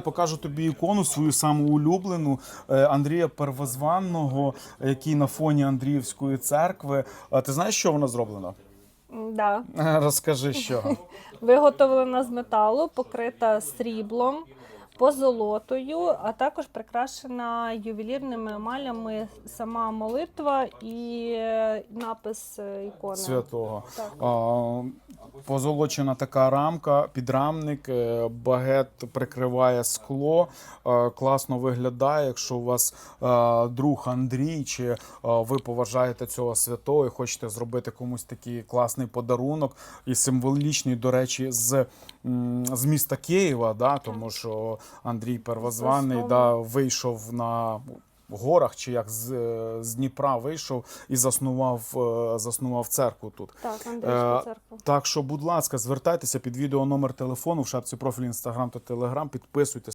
Покажу тобі ікону свою саму улюблену е, Андрія Первозванного, який на фоні Андріївської церкви. Ти знаєш, що вона зроблена? Да. Е, Розкажи, що. Виготовлена з металу, покрита сріблом, позолотою, а також прикрашена ювелірними емалями сама молитва і напис е, ікони. святого. Так. А, позолочена така рамка, підрамник, е, багет прикриває скло. е, Класно виглядає. Якщо у вас е, друг Андрій, чи е, ви поважаєте цього святого і хочете зробити комусь такий класний подарунок і символічний, до речі, з, м, з міста Києва, да, тому що Андрій Первозваний да, вийшов на горах, чи як з, е, з Дніпра вийшов і заснував, е, заснував церкву тут. Так, Андрійську церкву. Так що, будь ласка, звертайтеся під відео номер телефону в шапці профіль Інстаграм та Телеграм, підписуйтесь.